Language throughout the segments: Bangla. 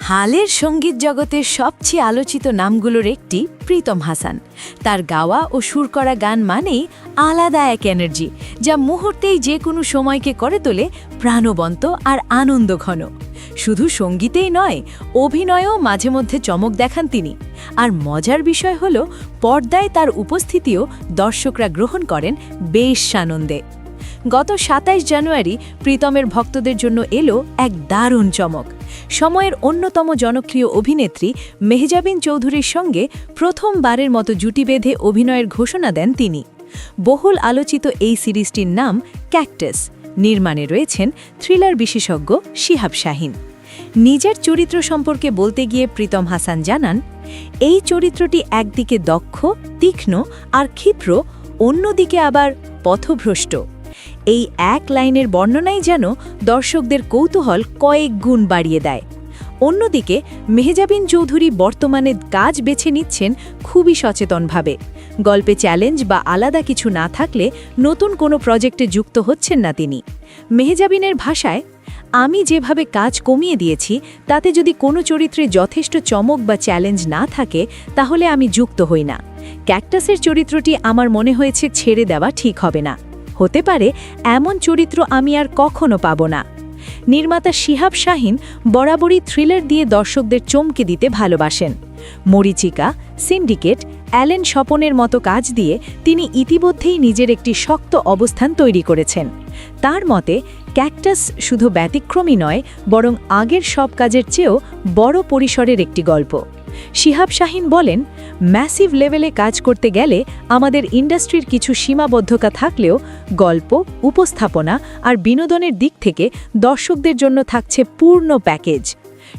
হালের সংগীত জগতের সবচেয়ে আলোচিত নামগুলোর একটি প্রীতম হাসান। তার গাওয়া ও সুর করা গান মানেই আলাদা এক এনার্জি যা মুহূর্তেই যে কোনো সময়কে করে তোলে প্রাণবন্ত আর আনন্দ ঘন। শুধু সঙ্গীতেই নয়, অভিনয়েও মাঝে মধ্যে চমক দেখান তিনি। আর মজার বিষয় হল, পর্দায় তার উপস্থিতিও দর্শকরা গ্রহণ করেন বেশ সানন্দে গত সাতাইশ জানুয়ারি প্রীতমের ভক্তদের জন্য এলো এক দারুণ চমক। সময়ের অন্যতম জনপ্রিয় অভিনেত্রী মেহজাবিন চৌধুরীর সঙ্গে প্রথমবারের মতো জুটি বেঁধে অভিনয়ের ঘোষণা দেন তিনি। বহুল আলোচিত এই সিরিজটির নাম ক্যাকটাস। নির্মাণে রয়েছেন থ্রিলার বিশেষজ্ঞ শিহাব শাহিন। নিজের চরিত্র সম্পর্কে বলতে গিয়ে প্রীতম হাসান জানান, এই চরিত্রটি একদিকে দক্ষ, তীক্ষ্ণ আর ক্ষিপ্র, অন্যদিকে আবার পথভ্রষ্ট। এই এক লাইনের বর্ণনাই যেন দর্শকদের কৌতূহল কয়েক গুণ বাড়িয়ে দেয়। অন্যদিকে মেহজাবিন চৌধুরী বর্তমানে কাজ বেছে নিচ্ছেন খুবই সচেতনভাবে। গল্পে চ্যালেঞ্জ বা আলাদা কিছু না থাকলে নতুন কোনো প্রজেক্টে যুক্ত হচ্ছেন না তিনি। মেহজাবিনের ভাষায়, আমি যেভাবে কাজ কমিয়ে দিয়েছি, তাতে যদি কোনো চরিত্রে যথেষ্ট চমক বা চ্যালেঞ্জ না থাকে, তাহলে আমি যুক্ত হই না। ক্যাকটাসের চরিত্রটি আমার মনে হয়েছে ছেড়ে দেওয়া ঠিক হবে না। হতে পারে, এমন চরিত্র আমি আর কখনো পাব না। নির্মাতা শিহাব শাহিন বরাবরই থ্রিলার দিয়ে দর্শকদের চমকে দিতে ভালোবাসেন। মরিচিকা, সিন্ডিকেট, অ্যালেন স্বপনের মতো কাজ দিয়ে তিনি ইতিমধ্যেই নিজের একটি শক্ত অবস্থান তৈরি করেছেন। তার মতে, ক্যাকটাস শুধু ব্যতিক্রমী নয়, বরং আগের সব কাজের চেয়েও বড় পরিসরের একটি গল্প। শিহাব শাহিন বলেন ম্যাসিভ লেভেলে কাজ করতে গেলে আমাদের ইন্ডাস্ট্রির কিছু সীমাবদ্ধতা থাকলেও গল্প, উপস্থাপনা আর বিনোদনের দিক থেকে দর্শকদের জন্য থাকছে পূর্ণ প্যাকেজ।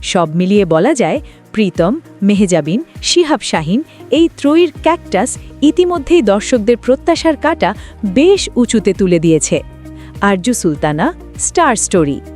সব মিলিয়ে বলা যায়, প্রীতম, মেহজাবিন, শিহাব শাহিন এই ত্রয়ীর ক্যাকটাস ইতিমধ্যেই দর্শকদের প্রত্যাশার কাটা বেশ উঁচুতে তুলে দিয়েছে। Arju Sultana, star story.